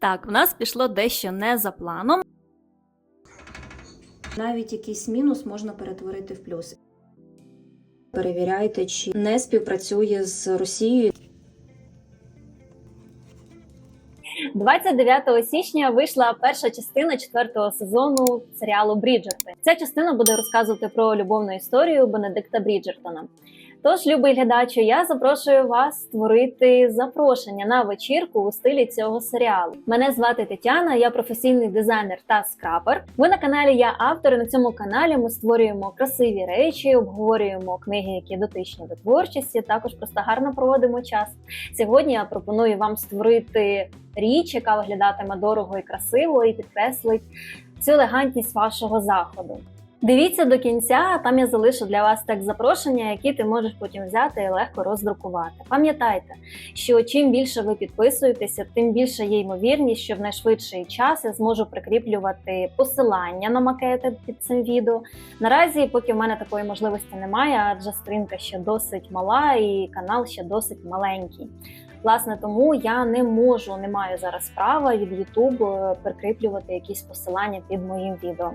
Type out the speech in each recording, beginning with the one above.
Так, в нас пішло дещо не за планом. Навіть якийсь мінус можна перетворити в плюс. Перевіряйте, чи не співпрацює з Росією. 29 січня вийшла перша частина четвертого сезону серіалу Бріджерти. Ця частина буде розказувати про любовну історію Бенедикта Бріджертона. Тож, любий глядачу, я запрошую вас створити запрошення на вечірку у стилі цього серіалу. Мене звати Тетяна, я професійний дизайнер та скрапер. Ви на каналі Я автор. і На цьому каналі ми створюємо красиві речі, обговорюємо книги, які дотичні до творчості. Також просто гарно проводимо час. Сьогодні я пропоную вам створити річ, яка виглядатиме дорого і красиво, і підкреслить цю елегантність вашого заходу. Дивіться до кінця, там я залишу для вас текст запрошення, який ти можеш потім взяти і легко роздрукувати. Пам'ятайте, що чим більше ви підписуєтеся, тим більше є ймовірність, що в найшвидший час я зможу прикріплювати посилання на макети під цим відео. Наразі, поки в мене такої можливості немає, адже сторінка ще досить мала і канал ще досить маленький. Власне, тому я не можу, не маю зараз права від YouTube е, прикріплювати якісь посилання під моїм відео.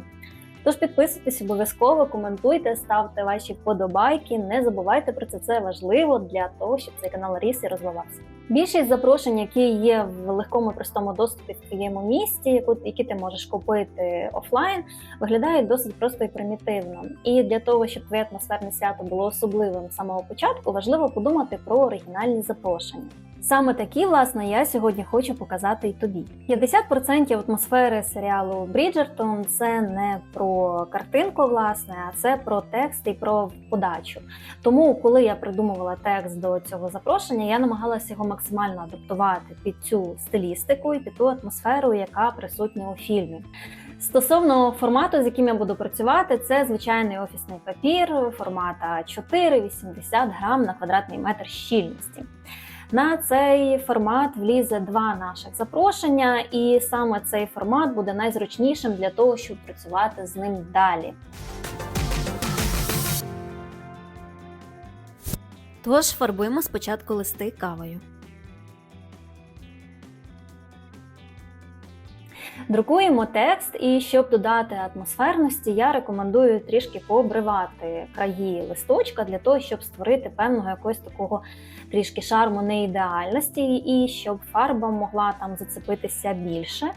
Тож підписуйтесь обов'язково, коментуйте, ставте ваші вподобайки. Не забувайте про це. Це важливо для того, щоб цей канал ріс і розвивався. Більшість запрошень, які є в легкому і простому доступі в твоєму місті, які ти можеш купити офлайн, виглядають досить просто і примітивно. І для того, щоб твоє атмосферне свято було особливим з самого початку, важливо подумати про оригінальні запрошення. Саме такі, власне, я сьогодні хочу показати і тобі. 50% атмосфери серіалу Бріджертон це не про картинку, власне, а це про текст і про подачу. Тому, коли я придумувала текст до цього запрошення, я намагалася його максимально адаптувати під цю стилістику і під ту атмосферу, яка присутня у фільмі. Стосовно формату, з яким я буду працювати, це звичайний офісний папір формата 4,80 грам на квадратний метр щільності. На цей формат влізе два наших запрошення, і саме цей формат буде найзручнішим для того, щоб працювати з ним далі. Тож фарбуємо спочатку листи кавою. Друкуємо текст, і щоб додати атмосферності, я рекомендую трішки пообривати краї листочка для того, щоб створити певного якогось такого трішки шарму неідеальності, і щоб фарба могла там зацепитися більше,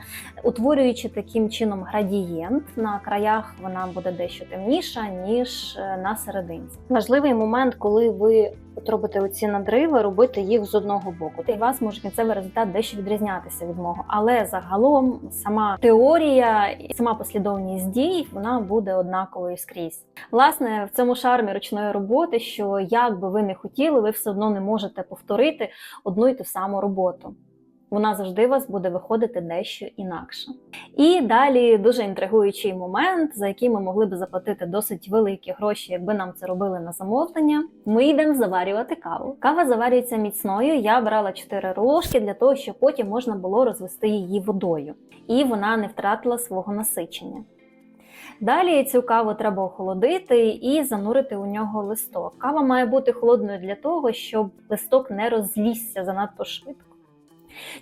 утворюючи таким чином градієнт. На краях вона буде дещо темніша, ніж е, на серединці. Важливий момент, коли ви от робити оці надриви, робити їх з одного боку. І у вас може кінцевий результат дещо відрізнятися від мого. Але загалом сама теорія і сама послідовність дій вона буде однаковою скрізь. Власне, в цьому шармі ручної роботи, що як би ви не хотіли, ви все одно не можете повторити одну й ту саму роботу. Вона завжди у вас буде виходити дещо інакше. І далі дуже інтригуючий момент, за який ми могли б заплатити досить великі гроші, якби нам це робили на замовлення. Ми йдемо заварювати каву. Кава заварюється міцною. Я брала 4 ложки для того, щоб потім можна було розвести її водою, і вона не втратила свого насичення. Далі цю каву треба охолодити і занурити у нього листок. Кава має бути холодною для того, щоб листок не розлізся занадто швидко.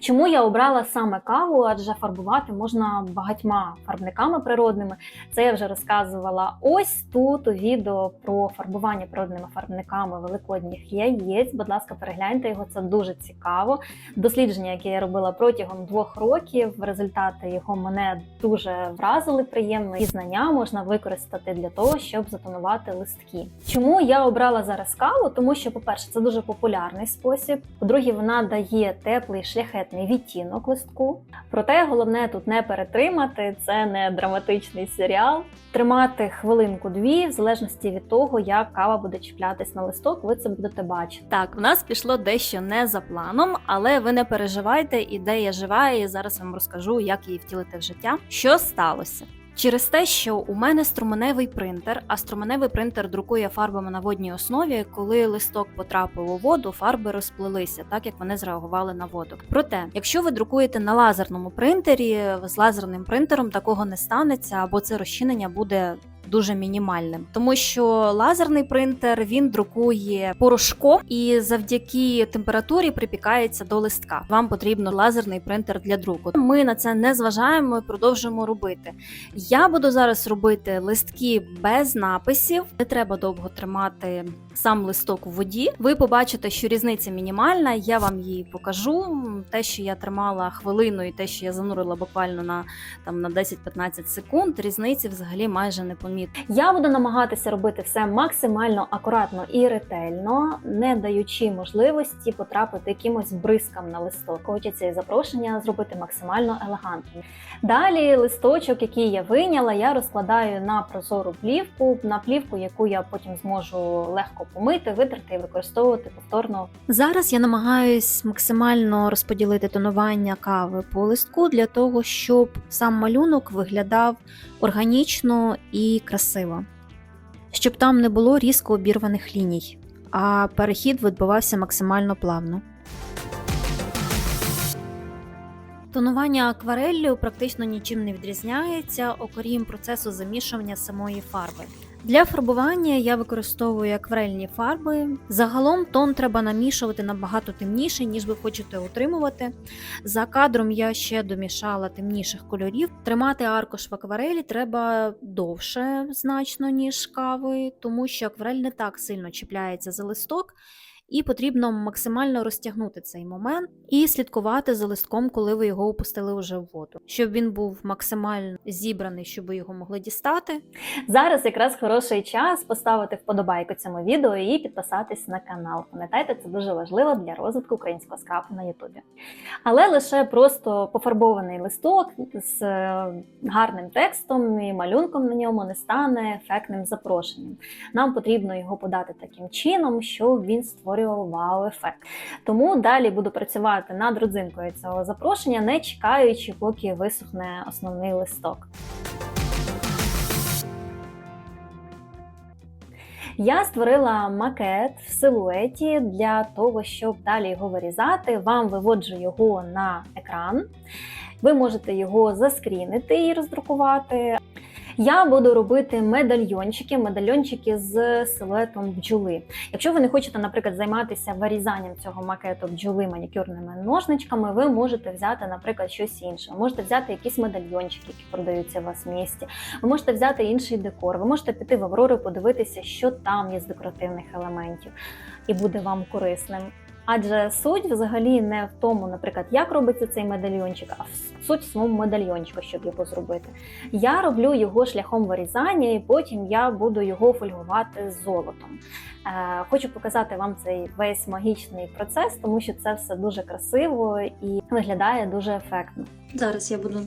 Чому я обрала саме каву? Адже фарбувати можна багатьма фарбниками природними. Це я вже розказувала ось тут у відео про фарбування природними фарбниками великодніх яєць. Будь ласка, перегляньте його, це дуже цікаво. Дослідження, яке я робила протягом двох років, результати його мене дуже вразили приємно. І знання можна використати для того, щоб затонувати листки. Чому я обрала зараз каву? Тому що, по-перше, це дуже популярний спосіб. По-друге, вона дає теплий шляхетний відтінок листку. Проте головне тут не перетримати, це не драматичний серіал. Тримати хвилинку-дві, в залежності від того, як кава буде чіплятись на листок, ви це будете бачити. Так, в нас пішло дещо не за планом, але ви не переживайте, ідея жива, і зараз вам розкажу, як її втілити в життя. Що сталося? Через те, що у мене струменевий принтер, а струменевий принтер друкує фарбами на водній основі, коли листок потрапив у воду, фарби розплилися, так як вони зреагували на воду. Проте, якщо ви друкуєте на лазерному принтері, з лазерним принтером такого не станеться, або це розчинення буде дуже мінімальним, тому що лазерний принтер він друкує порошком і завдяки температурі припікається до листка. Вам потрібно лазерний принтер для друку. Ми на це не зважаємо і продовжуємо робити. Я буду зараз робити листки без написів. Не треба довго тримати сам листок у воді. Ви побачите, що різниця мінімальна. Я вам її покажу. Те, що я тримала хвилину, і те, що я занурила буквально на там на 10-15 секунд, різниці взагалі майже не помітно. Я буду намагатися робити все максимально акуратно і ретельно, не даючи можливості потрапити якимось бризкам на листок. Хочеться і запрошення зробити максимально елегантним. Далі листочок, який я вийняла, я розкладаю на прозору плівку, на плівку, яку я потім зможу легко помити, витерти і використовувати повторно Зараз я намагаюсь максимально розподілити тонування кави по листку для того, щоб сам малюнок виглядав органічно і красиво, щоб там не було різко обірваних ліній, а перехід відбувався максимально плавно. Тонування аквареллю практично нічим не відрізняється, окрім процесу замішування самої фарби. Для фарбування я використовую акварельні фарби. Загалом тон треба намішувати набагато темніший, ніж ви хочете отримувати. За кадром я ще домішала темніших кольорів. Тримати аркуш в акварелі треба довше значно, ніж кави, тому що акварель не так сильно чіпляється за листок. І потрібно максимально розтягнути цей момент і слідкувати за листком, коли ви його опустили вже в воду, щоб він був максимально зібраний, щоб ви його могли дістати. Зараз якраз хороший час поставити вподобайку цьому відео і підписатись на канал. Пам'ятайте, це дуже важливо для розвитку українського скрапу на Ютубі. Але лише просто пофарбований листок з е, гарним текстом і малюнком на ньому не стане ефектним запрошенням. Нам потрібно його подати таким чином, щоб він створював вау-ефект. Тому далі буду працювати над родзинкою цього запрошення, не чекаючи, поки висохне основний листок. Я створила макет в силуеті для того, щоб далі його вирізати. Вам виводжу його на екран. Ви можете його заскрінити і роздрукувати. Я буду робити медальйончики, медальйончики з силуетом бджоли. Якщо ви не хочете, наприклад, займатися вирізанням цього макету бджоли манікюрними ножничками, ви можете взяти, наприклад, щось інше. Ви можете взяти якісь медальйончики, які продаються у вас в місті. Ви можете взяти інший декор. Ви можете піти в Аврору, подивитися, що там є з декоративних елементів, і буде вам корисним. Адже суть взагалі не в тому, наприклад, як робиться цей медальйончик, а в- суть в самому медальйончику, щоб його зробити. Я роблю його шляхом вирізання, і потім я буду його фольгувати золотом. Е, хочу показати вам цей весь магічний процес, тому що це все дуже красиво і виглядає дуже ефектно. Зараз я буду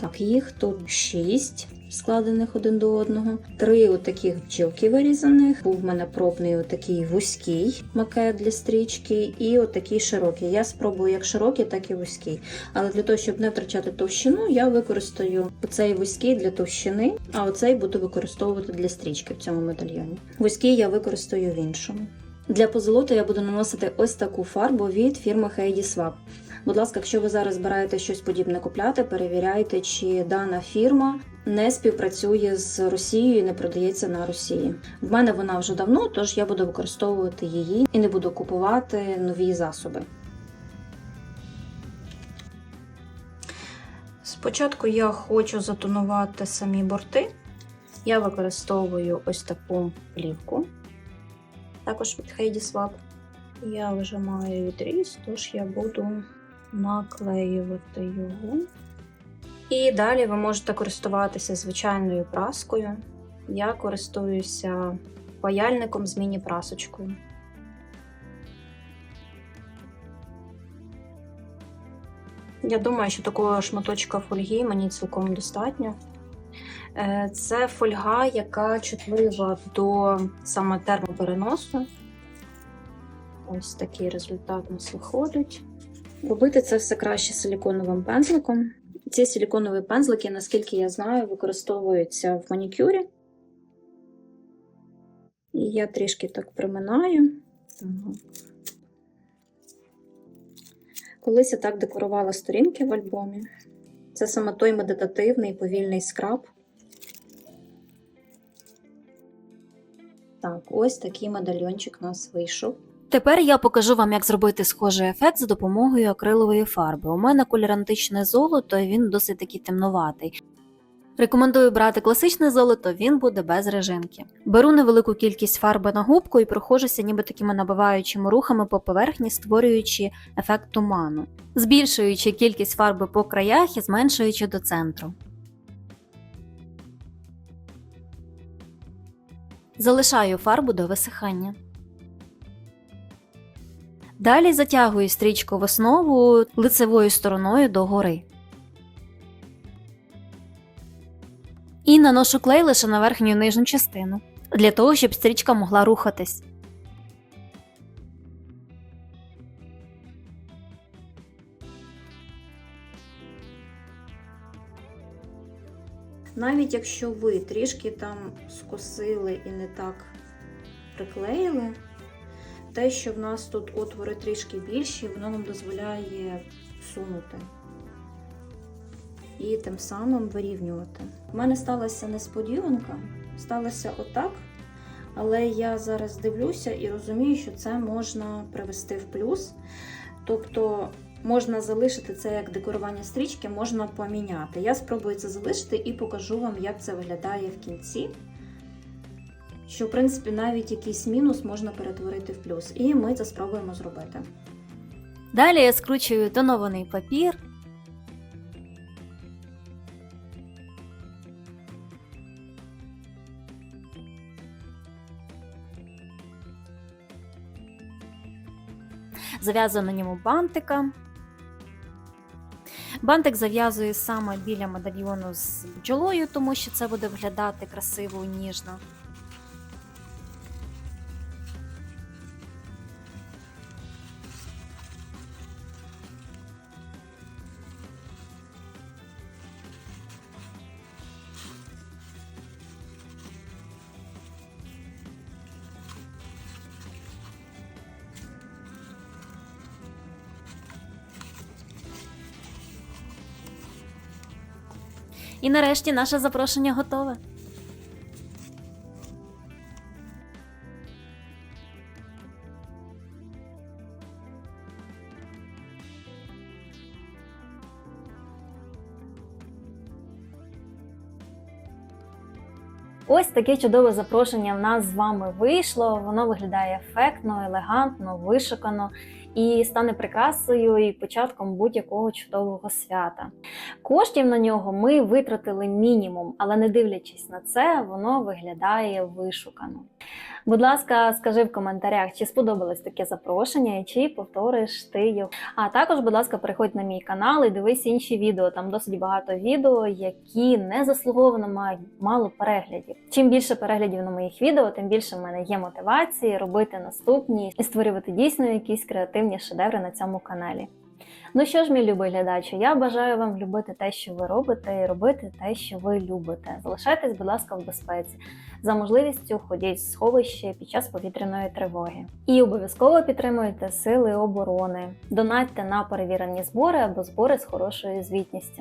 так, їх тут шість складених один до одного. Три отаких бджілки вирізаних. Був в мене пробний отакий вузький макет для стрічки, і отакий широкий. Я спробую як широкий, так і вузький. Але для того, щоб не втрачати товщину, я використаю оцей вузький для товщини, а оцей буду використовувати для стрічки в цьому медальйоні. Вузький я використаю в іншому. Для позолоти я буду наносити ось таку фарбу від фірми Heidi Swap. Будь ласка, якщо ви зараз збираєте щось подібне купляти, перевіряйте, чи дана фірма не співпрацює з Росією і не продається на Росії. В мене вона вже давно, тож я буду використовувати її і не буду купувати нові засоби. Спочатку я хочу затонувати самі борти. Я використовую ось таку плівку, також від Heidi Swap. Я вже маю відріз, тож я буду наклеювати його. І далі ви можете користуватися звичайною праскою. Я користуюся паяльником з міні-прасочкою. Я думаю, що такого шматочка фольги мені цілком достатньо. Е, Це фольга, яка чутлива до саме термопереносу. Ось такий результат у нас виходить. Робити це все краще силіконовим пензликом. Ці силіконові пензлики, наскільки я знаю, використовуються в манікюрі. І я трішки так приминаю. Колись я так декорувала сторінки в альбомі. Це саме той медитативний повільний скраб. Так, ось такий медальйончик у нас вийшов. Тепер я покажу вам, як зробити схожий ефект за допомогою акрилової фарби. У мене колір античне золото, і він досить такий темнуватий. Рекомендую брати класичне золото, він буде без режимки. Беру невелику кількість фарби на губку і проходжуся ніби такими набиваючими рухами по поверхні, створюючи ефект туману, збільшуючи кількість фарби по краях і зменшуючи до центру. Залишаю фарбу до висихання. Далі затягую стрічку в основу лицевою стороною догори. І наношу клей лише на верхню нижню частину, для того, щоб стрічка могла рухатись. Навіть якщо ви трішки там скосили і не так приклеїли, те, що в нас тут отвори трішки більші, воно нам дозволяє сунути і тим самим вирівнювати. У мене сталася несподіванка, сталося отак, але я зараз дивлюся і розумію, що це можна привести в плюс. Тобто можна залишити це як декорування стрічки, можна поміняти. Я спробую це залишити і покажу вам, як це виглядає в кінці. Що, в принципі, навіть якийсь мінус можна перетворити в плюс. І ми це спробуємо зробити. Далі я скручую тонований папір. Зав'язую на ньому бантика. Бантик зав'язую саме біля медальйону з бджолою, тому що це буде виглядати красиво ніжно. І нарешті наше запрошення готове. Таке чудове запрошення в нас з вами вийшло. Воно виглядає ефектно, елегантно, вишукано і стане прикрасою і початком будь-якого чудового свята. Коштів на нього ми витратили мінімум, але не дивлячись на це, воно виглядає вишукано. Будь ласка, скажи в коментарях, чи сподобалось таке запрошення, чи повториш ти його. А також, будь ласка, переходь на мій канал і дивись інші відео. Там досить багато відео, які не заслуговано мають мало переглядів. Чим більше переглядів на моїх відео, тим більше в мене є мотивації робити наступні і створювати дійсно якісь креативні шедеври на цьому каналі. Ну що ж, мій любий глядачу, я бажаю вам любити те, що ви робите, і робити те, що ви любите. Залишайтесь, будь ласка, в безпеці. За можливістю ходіть в сховище під час повітряної тривоги. І обов'язково підтримуйте сили оборони, донатьте на перевірені збори або збори з хорошою звітністю.